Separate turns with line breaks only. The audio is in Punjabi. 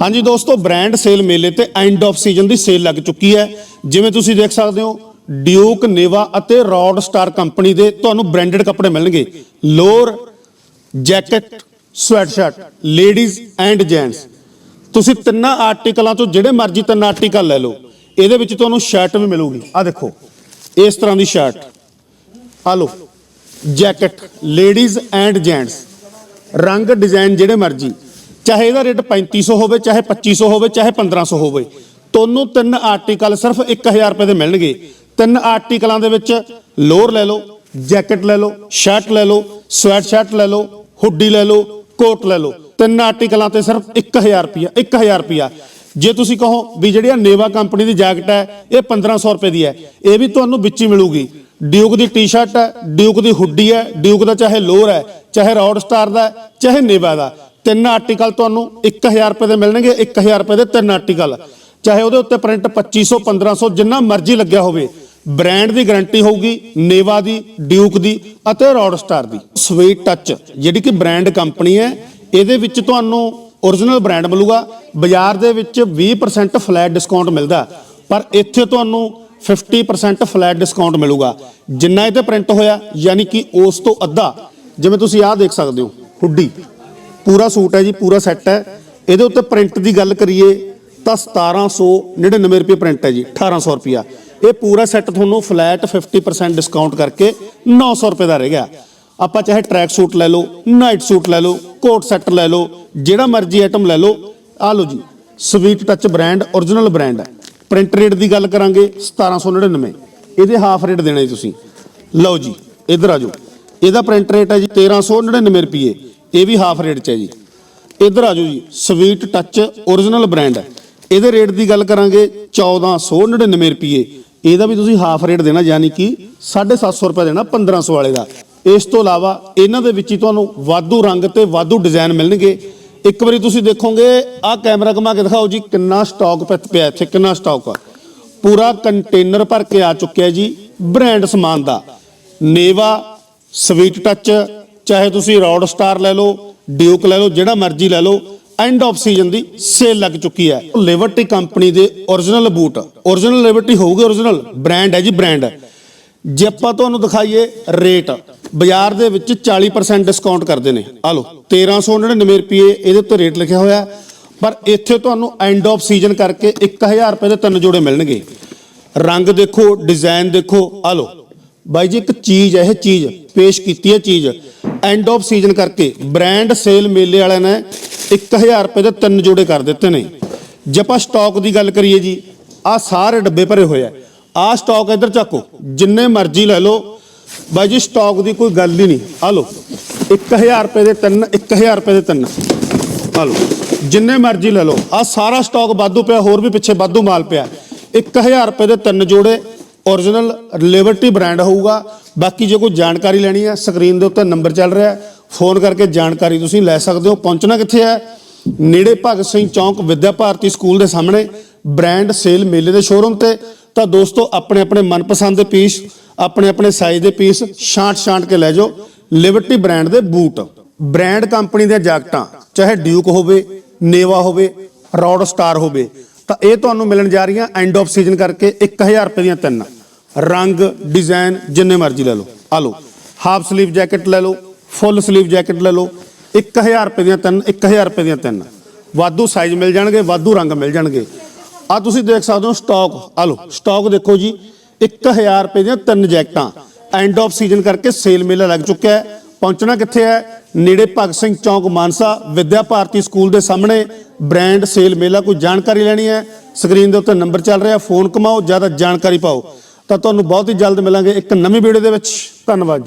ਹਾਂਜੀ ਦੋਸਤੋ ਬ੍ਰਾਂਡ ਸੇਲ ਮੇਲੇ ਤੇ ਐਂਡ ਆਫ ਸੀਜ਼ਨ ਦੀ ਸੇਲ ਲੱਗ ਚੁੱਕੀ ਹੈ। ਜਿਵੇਂ ਤੁਸੀਂ ਦੇਖ ਸਕਦੇ ਹੋ ਡਿਊਕ ਨੇਵਾ ਅਤੇ ਰੌਡ ਸਟਾਰ ਕੰਪਨੀ ਦੇ ਤੁਹਾਨੂੰ ਬ੍ਰਾਂਡਡ ਕੱਪੜੇ ਮਿਲਣਗੇ। Lower, jacket sweatshirt ladies and gents ਤੁਸੀਂ ਤਿੰਨਾਂ ਆਰਟੀਕਲਾਂ ਤੋਂ ਜਿਹੜੇ ਮਰਜ਼ੀ ਤਿੰਨ ਆਰਟੀਕਲ ਲੈ ਲਓ, ਇਹਦੇ ਵਿੱਚ ਤੁਹਾਨੂੰ ਸ਼ਰਟ ਵੀ ਮਿਲੂਗੀ। ਆ ਦੇਖੋ, ਇਸ ਤਰ੍ਹਾਂ ਦੀ ਸ਼ਰਟ ਆ ਲਓ, ਜੈਕਟ ਲੇਡੀਜ਼ ਐਂਡ ਜੈਂਟਸ ਰੰਗ ਡਿਜ਼ਾਈਨ ਜਿਹੜੇ ਮਰਜ਼ੀ। ਚਾਹੇ ਇਹਦਾ ਰੇਟ 3500 ਹੋਵੇ, ਚਾਹੇ 2500 ਹੋਵੇ, ਚਾਹੇ 1500 ਹੋਵੇ, ਤੁਹਾਨੂੰ ਤਿੰਨ ਆਰਟੀਕਲ ਸਿਰਫ 1000 ਰੁਪਏ ਦੇ ਮਿਲਣਗੇ। ਤਿੰਨ ਆਰਟੀਕਲਾਂ ਦੇ ਵਿੱਚ ਲੋਅਰ ਲੈ ਲਓ, ਜੈਕਟ ਲੈ ਲਓ ਸ਼ਰਟ ਲੈ ਲਓ ਸਵੈਟ ਸ਼ਰਟ ਲੈ ਲਓ ਹੁੱਡੀ ਲੈ ਲਓ ਕੋਟ ਲੈ ਲਓ। ਤਿੰਨ ਆਰਟੀਕਲਾਂ ਤੇ ਸਿਰਫ 1000 ਰੁਪਿਆ 1000 ਰੁਪਿਆ ਜੇ ਤੁਸੀਂ ਕਹੋ ਵੀ ਜਿਹੜੀ ਆ ਨੇਵਾ ਕੰਪਨੀ ਦੀ ਜੈਕਟ ਹੈ, ਇਹ 1500 ਰੁਪਏ ਦੀ ਹੈ, ਇਹ ਵੀ ਤੁਹਾਨੂੰ ਵਿੱਚ ਹੀ ਮਿਲੂਗੀ। ਡਿਊਕ ਦੀ ਟੀ-ਸ਼ਰਟ ਹੈ ਡਿਊਕ ਦੀ ਹੁੱਡੀ ਹੈ ਡਿਊਕ ਦਾ ਚਾਹੇ ਲੋਅਰ ਹੈ, ਚਾਹੇ ਰੌਡ ਸਟਾਰ ਦਾ, ਚਾਹੇ ਨੇਵਾ ਦਾ। ਤਿੰਨ ਆਰਟੀਕਲ ਤੁਹਾਨੂੰ 1000 ਰੁਪਏ ਦੇ ਮਿਲਣਗੇ 1000 ਰੁਪਏ ਦੇ ਤਿੰਨ ਆਰਟੀਕਲ ਚਾਹੇ ਉਹਦੇ ਉੱਤੇ ਪ੍ਰਿੰਟ 2500 1500 ਜਿੰਨਾ ਮਰਜ਼ੀ ਲੱਗਿਆ ਹੋਵੇ ਬ੍ਰਾਂਡ ਦੀ ਗਾਰੰਟੀ ਹੋਊਗੀ, ਨੇਵਾ ਦੀ ਡਿਊਕ ਦੀ ਅਤੇ ਰੌਡ ਸਟਾਰ ਦੀ। ਸਵੀਟ ਟੱਚ ਜਿਹੜੀ ਕਿ ਬ੍ਰਾਂਡ ਕੰਪਨੀ ਹੈ, ਇਹਦੇ ਵਿੱਚ ਤੁਹਾਨੂੰ origignal ਬ੍ਰਾਂਡ ਮਿਲੂਗਾ। ਬਾਜ਼ਾਰ ਦੇ ਵਿੱਚ 20% ਫਲੈਟ ਡਿਸਕਾਊਂਟ ਮਿਲਦਾ, ਪਰ ਇੱਥੇ ਤੁਹਾਨੂੰ 50% ਫਲੈਟ ਡਿਸਕਾਊਂਟ ਮਿਲੂਗਾ। ਜਿੰਨਾ ਇਹ ਤੇ ਪ੍ਰਿੰਟ ਹੋਇਆ, ਯਾਨੀ ਕਿ ਉਸ ਤੋਂ ਅੱਧਾ, ਜਿਵੇਂ ਤੁਸੀਂ ਆਹ ਦੇਖ ਸਕਦੇ ਹੋ, ਹੁੱਡੀ। ਪੂਰਾ ਸੂਟ ਹੈ ਜੀ, ਪੂਰਾ ਸੈੱਟ ਹੈ। ਇਹਦੇ ਉੱਤੇ ਪ੍ਰਿੰਟ ਦੀ ਗੱਲ ਕਰੀਏ ਤਾਂ 1799 ਰੁਪਏ ਪ੍ਰਿੰਟ ਹੈ ਜੀ 1800 ਰੁਪਿਆ ਇਹ ਪੂਰਾ ਸੈੱਟ ਤੁਹਾਨੂੰ ਫਲੈਟ 50% ਡਿਸਕਾਊਂਟ ਕਰਕੇ 900 ਰੁਪਏ ਦਾ ਰਹਿ ਗਿਆ। ਆਪਾਂ ਚਾਹੇ ਟਰੈਕ ਸੂਟ ਲੈ ਲਓ ਨਾਈਟ ਸੂਟ ਲੈ ਲਓ ਕੋਟ ਸੈੱਟ ਲੈ ਲਓ, ਜਿਹੜਾ ਮਰਜ਼ੀ ਆਈਟਮ ਲੈ ਲਓ ਆ ਲਓ ਜੀ Sweet Touch brand origignal brand ਹੈ। ਪ੍ਰਿੰਟ ਰੇਟ ਦੀ ਗੱਲ ਕਰਾਂਗੇ 1799 ਇਹਦੇ ਹਾਫ ਰੇਟ ਦੇਣਾ ਜੀ ਤੁਸੀਂ। ਲਓ ਜੀ, ਇੱਧਰ ਆ ਜਾਓ। ਇਹਦਾ ਪ੍ਰਿੰਟ ਰੇਟ ਹੈ ਜੀ 1399 ਰੁਪਏ। ਇਹ ਵੀ ਹਾਫ ਰੇਟ 'ਚ ਹੈ ਜੀ। ਇੱਧਰ ਆ ਜਾਓ ਜੀ ਸਵੀਟ ਟੱਚ origignal ਬ੍ਰਾਂਡ ਹੈ। ਇਹਦੇ ਰੇਟ ਦੀ ਗੱਲ ਕਰਾਂਗੇ 1499 ਰੁਪਏ ਇਹਦਾ ਵੀ ਤੁਸੀਂ ਹਾਫ ਰੇਟ ਦੇਣਾ, ਯਾਨੀ ਕਿ 750 ਰੁਪਏ ਦੇਣਾ 1500 ਵਾਲੇ ਦਾ। ਇਸ ਤੋਂ ਇਲਾਵਾ ਇਹਨਾਂ ਦੇ ਵਿੱਚ ਹੀ ਤੁਹਾਨੂੰ ਵਾਧੂ ਰੰਗ ਤੇ ਵਾਧੂ ਡਿਜ਼ਾਈਨ ਮਿਲਣਗੇ। ਇੱਕ ਵਾਰੀ ਤੁਸੀਂ ਦੇਖੋਗੇ, ਆਹ ਕੈਮਰਾ ਘੁਮਾ ਕੇ ਦਿਖਾਓ ਜੀ, ਕਿੰਨਾ ਸਟਾਕ ਪਿਆ ਇੱਥੇ, ਕਿੰਨਾ ਸਟਾਕ ਆ। ਪੂਰਾ ਕੰਟੇਨਰ ਭਰ ਕੇ ਆ ਚੁੱਕਿਆ ਜੀ ਬ੍ਰਾਂਡ ਸਮਾਨ ਦਾ। ਨੇਵਾ ਸਵੀਟ ਟੱਚ ਚਾਹੇ ਤੁਸੀਂ ਰੌਡ ਸਟਾਰ ਲੈ ਲਓ, ਡਿਊਕ ਲੈ ਲਓ, ਜਿਹੜਾ ਮਰਜ਼ੀ ਲੈ ਲਓ ਐਂਡ ਆਫ ਸੀਜ਼ਨ ਦੀ ਸੇਲ ਲੱਗ ਚੁੱਕੀ ਹੈ। ਲਿਬਰਟੀ ਕੰਪਨੀ ਦੇ origignal ਬੂਟ origignal ਲਿਬਰਟੀ ਹੋਊਗੇ origignal ਬ੍ਰਾਂਡ ਹੈ ਜੀ ਬ੍ਰਾਂਡ ਜੇ ਆਪਾਂ ਤੁਹਾਨੂੰ ਦਿਖਾਈਏ ਰੇਟ ਬਾਜ਼ਾਰ ਦੇ ਵਿੱਚ 40% ਡਿਸਕਾਊਂਟ ਕਰਦੇ ਨੇ। ਆ ਲਓ 1399 ਰੁਪਏ ਇਹਦੇ ਉੱਤੇ ਰੇਟ ਲਿਖਿਆ ਹੋਇਆ ਪਰ ਇੱਥੇ ਤੁਹਾਨੂੰ ਐਂਡ ਆਫ ਸੀਜ਼ਨ ਕਰਕੇ 1000 ਰੁਪਏ ਦੇ ਤਿੰਨ ਜੋੜੇ ਮਿਲਣਗੇ। ਰੰਗ ਦੇਖੋ ਡਿਜ਼ਾਈਨ ਦੇਖੋ, ਆ ਲਓ। ਬਾਈ ਜੀ, ਇੱਕ ਚੀਜ਼ ਹੈ, ਇਹ ਚੀਜ਼, ਪੇਸ਼ ਕੀਤੀ ਹੈ ਚੀਜ਼। ਐਂਡ ਆਫ ਸੀਜ਼ਨ ਕਰਕੇ ਬ੍ਰਾਂਡ ਸੇਲ ਮੇਲੇ ਵਾਲਿਆਂ ਨੇ 1000 ਰੁਪਏ ਦੇ ਤਿੰਨ ਜੋੜੇ ਕਰ ਦਿੱਤੇ ਨੇ। ਜੇ ਆਪਾਂ ਸਟਾਕ ਦੀ ਗੱਲ ਕਰੀਏ ਜੀ ਆ ਸਾਰੇ ਡੱਬੇ ਭਰੇ ਹੋਏ ਆ। ਆ ਸਟਾਕ ਇੱਧਰ ਚੱਕੋ, ਜਿੰਨੇ ਮਰਜ਼ੀ ਲੈ ਲਓ। ਬਾਈ ਜੀ ਸਟਾਕ ਦੀ ਕੋਈ ਗੱਲ ਹੀ ਨਹੀਂ। ਆ ਲਓ 1000 ਰੁਪਏ ਦੇ ਤਿੰਨ 1000 ਰੁਪਏ ਦੇ ਤਿੰਨ। ਆ ਲਓ, ਜਿੰਨੇ ਮਰਜ਼ੀ ਲੈ ਲਓ। ਆ ਸਾਰਾ ਸਟਾਕ ਵਾਧੂ ਪਿਆ, ਹੋਰ ਵੀ ਪਿੱਛੇ ਵਾਧੂ ਮਾਲ ਪਿਆ। 1000 ਰੁਪਏ ਦੇ ਤਿੰਨ ਜੋੜੇ origignal ਲਿਬਰਟੀ ਬ੍ਰਾਂਡ ਹੋਊਗਾ। ਬਾਕੀ ਜੇ ਕੋਈ ਜਾਣਕਾਰੀ ਲੈਣੀ ਹੈ ਸਕਰੀਨ ਦੇ ਉੱਤੇ ਨੰਬਰ ਚੱਲ ਰਿਹਾ ਹੈ। ਫੋਨ ਕਰਕੇ ਜਾਣਕਾਰੀ ਤੁਸੀਂ ਲੈ ਸਕਦੇ ਹੋ। ਪਹੁੰਚਣਾ ਕਿੱਥੇ ਹੈ? ਨੇੜੇ ਭਗਤ ਸਿੰਘ ਚੌਂਕ, ਵਿਦਿਆ ਭਾਰਤੀ ਸਕੂਲ ਦੇ ਸਾਹਮਣੇ ਬ੍ਰਾਂਡ ਸੇਲ ਮੇਲੇ ਦੇ ਸ਼ੋਰੂਮ ਤੇ। ਤਾਂ ਦੋਸਤੋ ਆਪਣੇ ਆਪਣੇ ਮਨਪਸੰਦ ਦੇ ਪੀਸ ਆਪਣੇ ਆਪਣੇ ਸਾਈਜ਼ ਦੇ ਪੀਸ ਛਾਂਟ ਛਾਂਟ ਕੇ ਲੈ ਜਾਓ। ਲਿਬਰਟੀ ਬ੍ਰਾਂਡ ਦੇ ਬੂਟ ਬ੍ਰਾਂਡ ਕੰਪਨੀ ਦੀਆਂ ਜੈਕਟਾਂ, ਚਾਹੇ ਡਿਊਕ ਹੋਵੇ ਨੇਵਾ ਹੋਵੇ ਰੌਡ ਸਟਾਰ ਹੋਵੇ। ਤਾਂ ਇਹ ਤੁਹਾਨੂੰ ਮਿਲਣ ਜਾ ਰਹੀਆਂ ਐਂਡ ਆਫ ਸੀਜ਼ਨ ਕਰਕੇ 1000 ਰੁਪਏ ਦੀਆਂ ਤਿੰਨ। ਰੰਗ, ਡਿਜ਼ਾਈਨ ਜਿੰਨੇ ਮਰਜ਼ੀ ਲੈ ਲਓ। ਆ ਲਓ, ਹਾਫ ਸਲੀਵ ਜੈਕਟ ਲੈ ਲਓ, ਫੁੱਲ ਸਲੀਵ ਜੈਕਟ ਲੈ ਲਓ 1000 ਰੁਪਏ ਦੀਆਂ ਤਿੰਨ 1000 ਰੁਪਏ ਦੀਆਂ ਤਿੰਨ। ਵਾਧੂ ਸਾਈਜ਼ ਮਿਲ ਜਾਣਗੇ, ਵਾਧੂ ਰੰਗ ਮਿਲ ਜਾਣਗੇ। ਆ ਤੁਸੀਂ ਦੇਖ ਸਕਦੇ ਹੋ ਸਟਾਕ ਆ ਲਓ ਸਟਾਕ ਦੇਖੋ ਜੀ 1000 ਰੁਪਏ ਦੀਆਂ ਤਿੰਨ ਜੈਕਟਾਂ। ਐਂਡ ਆਫ ਸੀਜ਼ਨ ਕਰਕੇ ਸੇਲ ਮੇਲਾ ਲੱਗ ਚੁੱਕਿਆ ਹੈ। ਪਹੁੰਚਣਾ ਕਿੱਥੇ ਹੈ? ਨੇੜੇ ਭਗਤ ਸਿੰਘ ਚੌਂਕ, ਮਾਨਸਾ, ਵਿਦਿਆ ਭਾਰਤੀ ਸਕੂਲ ਦੇ ਸਾਹਮਣੇ। ਬ੍ਰਾਂਡ ਸੇਲ ਮੇਲਾ, ਕੋਈ ਜਾਣਕਾਰੀ ਲੈਣੀ ਹੈ? ਸਕਰੀਨ ਦੇ ਉੱਤੇ ਨੰਬਰ ਚੱਲ ਰਿਹਾ ਫੋਨ ਕਮਾਓ, ਜ਼ਿਆਦਾ ਜਾਣਕਾਰੀ ਪਾਓ। ਤਾਂ ਤੁਹਾਨੂੰ ਬਹੁਤ ਹੀ ਜਲਦ ਮਿਲਾਂਗੇ ਇੱਕ ਨਵੀਂ ਵੀਡੀਓ ਦੇ ਵਿੱਚ। ਧੰਨਵਾਦ ਜੀ।